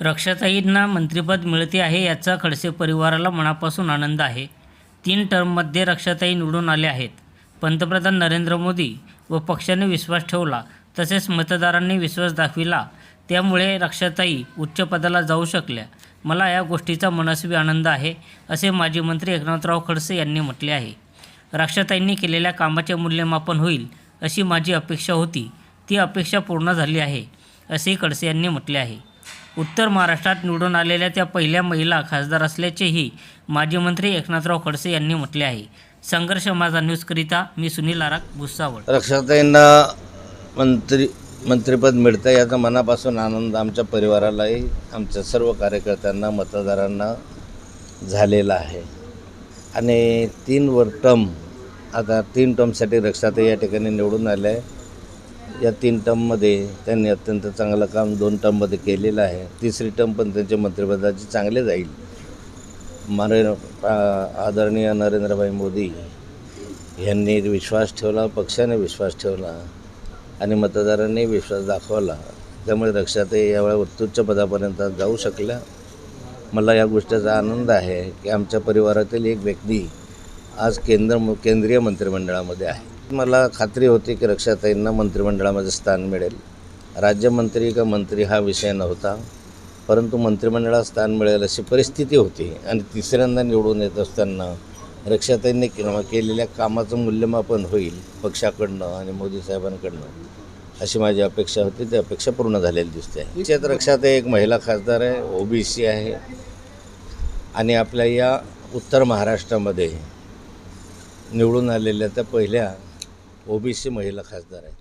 रक्षाताईंना मंत्रिपद मिळते आहे याचा खडसे परिवाराला मनापासून आनंद आहे. तीन टर्ममध्ये रक्षाताई निवडून आले आहेत. पंतप्रधान नरेंद्र मोदी व पक्षाने विश्वास ठेवला तसेच मतदारांनी विश्वास दाखविला. त्यामुळे रक्षाताई उच्च पदाला जाऊ शकल्या. मला या गोष्टीचा मनस्वी आनंद आहे असे माजी मंत्री एकनाथराव खडसे यांनी म्हटले आहे. रक्षाताईंनी केलेल्या कामाचे मूल्यमापन होईल अशी माझी अपेक्षा होती. ती अपेक्षा पूर्ण झाली आहे असेही खडसे यांनी म्हटले आहे. उत्तर महाराष्ट्रात निवडून आलेल्या त्या पहिल्या महिला खासदार असल्याचेही माजी मंत्री एकनाथराव खडसे यांनी म्हटले आहे. संघर्ष माझा न्यूजकरिता मी सुनील आराक भुसावळ. रक्षाताईंना मंत्री मंत्रिपद मिळतं याचा मनापासून आनंद आमच्या परिवारालाही आमच्या सर्व कार्यकर्त्यांना मतदारांना झालेला आहे. आणि तीन वर टर्म आता तीन टर्मसाठी रक्षाताई या ठिकाणी निवडून आल्या आहे. या तीन टर्ममध्ये त्यांनी अत्यंत चांगलं काम दोन टर्ममध्ये केलेलं आहे. तिसरी टर्म पण त्यांच्या मंत्रिपदाची चांगले जाईल. मारे आ- आदरणीय नरेंद्रभाई मोदी यांनी विश्वास ठेवला पक्षाने विश्वास ठेवला आणि मतदारांनी विश्वास दाखवला. त्यामुळे रक्षाते यावेळी उत्तुच्च पदापर्यंत जाऊ शकल्या. मला या गोष्टीचा आनंद आहे की आमच्या परिवारातील एक व्यक्ती आज केंद्र केंद्रीय मंत्रिमंडळामध्ये आहे. मला खात्री होती की रक्षाताईंना मंत्रिमंडळामध्ये स्थान मिळेल. राज्यमंत्री का मंत्री हा विषय नव्हता परंतु मंत्रिमंडळात स्थान मिळेल अशी परिस्थिती होती आणि तिसऱ्यांदा निवडून येत असताना रक्षाताईंनी के- केलेल्या कामाचं मूल्यमापन होईल पक्षाकडनं आणि मोदी साहेबांकडनं अशी माझी अपेक्षा होती. ती अपेक्षा पूर्ण झालेली दिसते त्यात रक्षाताई एक महिला खासदार आहे ओबीसी आहे आणि आपल्या या उत्तर महाराष्ट्रामध्ये निवडून आलेल्या त्या पहिल्या ओबीसी महिला खासदार आहेत.